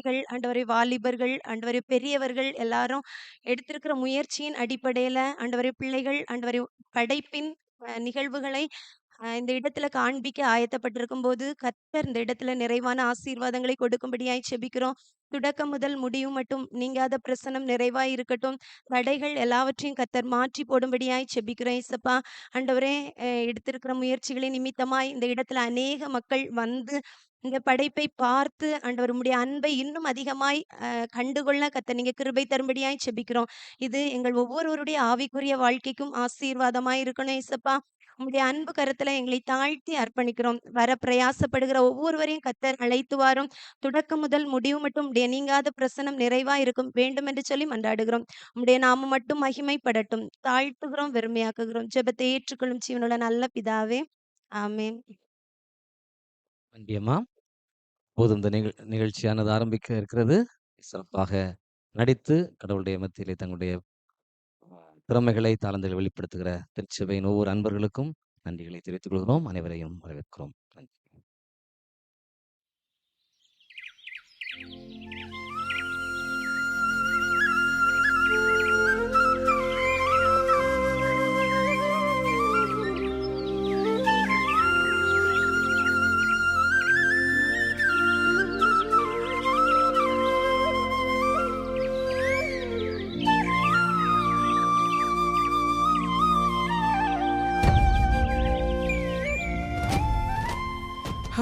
பிள்ளைகள், ஆண்டவரே வாலிபர்கள், ஆண்டவரே பெரியவர்கள் எல்லாரும் எடுத்திருக்கிற முயற்சியின் அடிப்படையில, ஆண்டவரே பிள்ளைகள், ஆண்டவரே படைப்பின் நிகழ்வுகளை அ இந்த இடத்துல காண்பிக்க ஆயத்தப்பட்டிருக்கும்போது, கர்த்தர் இந்த இடத்துல நிறைவான ஆசீர்வாதங்களை கொடுக்கும்படியாய் செபிக்கிறோம். தொடக்கம் முதல் முடிவு மட்டும் நீங்காத பிரசன்னம் நிறைவாய் இருக்கட்டும். தடைகள் எல்லாவற்றையும் கத்தர் மாற்றி போடும்படியாய் செபிக்கிறோம் இசப்பா ஆண்டவரே எடுத்திருக்கிற முயற்சிகளின் நிமித்தமாய் இந்த இடத்துல அநேக மக்கள் வந்து இந்த படைப்பை பார்த்து ஆண்டவர் உம்முடைய அன்பை இன்னும் அதிகமாய் அஹ் கண்டுகொள்ள கத்த நீங்க கிருபை தரும்படியாய் செபிக்கிறோம். இது எங்கள் ஒவ்வொருவருடைய ஆவிக்குரிய வாழ்க்கைக்கும் ஆசீர்வாதமாய் இருக்கணும் இசப்பா உங்களுடைய அன்பு கருத்துல எங்களை தாழ்த்தி அர்ப்பணிக்கிறோம். வர பிரயாசப்படுகிற ஒவ்வொருவரையும் கத்தர் அழைத்து வாரும். தொடக்கம் முதல் முடிவு மட்டும் உடைய நீங்காத பிரசனம் நிறைவா இருக்கும் வேண்டும் என்று சொல்லி மன்றாடுகிறோம். உம்முடைய நாம மட்டும் மகிமைப்படட்டும். தாழ்த்துகிறோம், வெறுமையாக்குகிறோம். ஜெபத்தை ஏற்றுக்கொள்ளும் ஜீவனுள்ள நல்ல பிதாவே. ஆமே நன்றி அம்மா. இப்போது இந்த நிகழ் நிகழ்ச்சியானது ஆரம்பிக்க இருக்கிறது. சிறப்பாக நடித்து கடவுளுடைய மத்தியிலே தங்களுடைய திறமைகளை, தாளந்தில் வெளிப்படுத்துகிற திருச்சபையின் ஒவ்வொரு அன்பர்களுக்கும் நன்றிகளை தெரிவித்துக் கொள்கிறோம். அனைவரையும் வரவேற்கிறோம். நன்றி.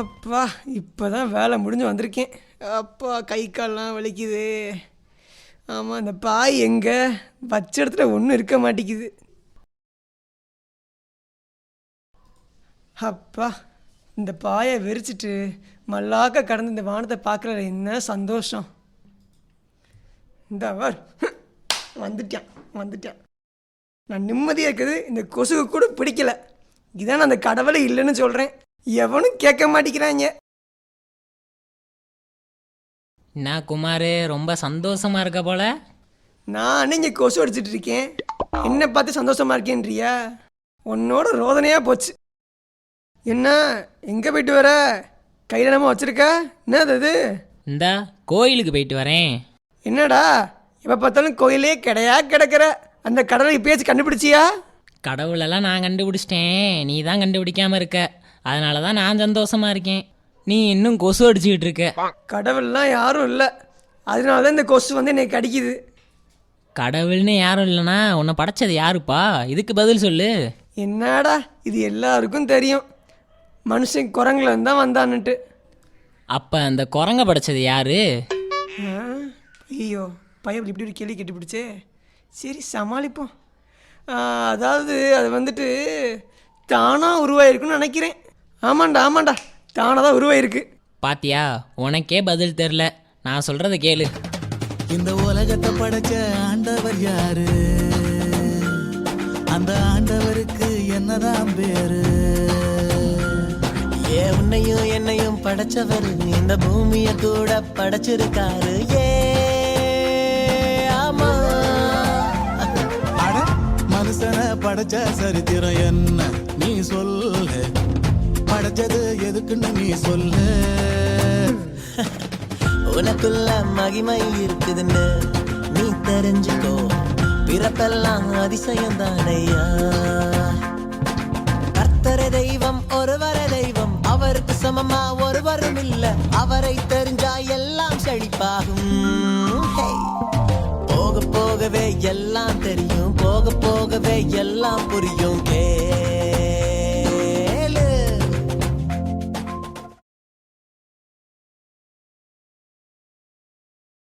அப்பா இப்போ தான் வேலை முடிஞ்சு வந்திருக்கேன். அப்பா கை கால்லாம் வலிக்குது. ஆமாம் இந்த பாய் எங்கே? வச்ச இடத்துல ஒன்றும் இருக்க மாட்டேங்குது. அப்பா இந்த பாயை வெறிச்சிட்டு மல்லாக்க கடந்து இந்த வானத்தை பார்க்குற என்ன சந்தோஷம். இந்த அவர் வந்துட்டான் வந்துட்டான். நான் நிம்மதியாக இருக்குது இந்த கொசுக்கு கூட பிடிக்கல. இதான் நான் அந்த கடவுளை இல்லைன்னு சொல்கிறேன் எவனும் கேட்க மாட்டேங்கிறாங்க. என்ன குமார் ரொம்ப சந்தோஷமா இருக்க போல? நான் இங்கே கொசு அடிச்சிட்டு இருக்கேன். என்ன பார்த்து சந்தோஷமா இருக்கேன்றியா? உன்னோட ரோதனையாக போச்சு. என்ன எங்கே போயிட்டு வர? கையில் நம்ம வச்சிருக்க? என்னது அது? இந்தா கோயிலுக்கு போயிட்டு வரேன். என்னடா எப்போ பார்த்தாலும் கோயிலே கிடையா கிடக்கிற? அந்த கடலை இப்பயாச்சும் கண்டுபிடிச்சியா? கடவுளெல்லாம் நான் கண்டுபிடிச்சிட்டேன். நீ தான் கண்டுபிடிக்காம இருக்க. அதனால தான் நான் சந்தோஷமா இருக்கேன். நீ இன்னும் கொசு அடிச்சுக்கிட்டு இருக்க. கடவுள்லாம் யாரும் இல்லை. அதனால தான் இந்த கொசு வந்து என்னை கடிக்குது. கடவுள்னு யாரும் இல்லைனா உன்னை படைச்சது யாருப்பா? இதுக்கு பதில் சொல்லு. என்னடா இது எல்லாருக்கும் தெரியும். மனுஷன் குரங்குல தான் வந்தான்னுட்டு. அப்போ அந்த குரங்க படைச்சது யாரு? ஐயோ பையன் இப்படி ஒரு கேள்வி கட்டிப்பிடிச்சே. சரி சமாளிப்போம். அதாவது அது வந்துட்டு தானாக உருவாயிருக்குன்னு நினைக்கிறேன். ஆமாண்டா ஆமாண்டா. தானாக தான் உருவாயிருக்கு. பாத்தியா உனக்கே பதில் தெரில நான் சொல்கிறத கேளு. இந்த உலகத்தை படைச்ச ஆண்டவர் யாரு? அந்த ஆண்டவருக்கு என்னதான் பேரு? ஏ உன்னையும் என்னையும் படைச்சவர் இந்த பூமிய கூட படைச்சிருக்காரு. ஏ ஆமா. அட மனுஷனை படைச்ச சரித்திரம் என்ன? நீ சொல்லு. படைச்சது எதுக்குன்னு நீ சொல்லு. உனக்குள்ள மகிமை இருக்குதுன்னு நீ தெரிஞ்சுக்கோ. பிறப்பெல்லாம் அதிசயம் தானையா கர்த்தரை தெய்வம் ஒருவரை தெய்வம். அவருக்கு சமமா ஒருவரும் இல்ல. அவரை தெரிஞ்சா எல்லாம் செழிப்பாகும். போக போகவே எல்லாம் தெரியும். போக போகவே எல்லாம் புரியும்.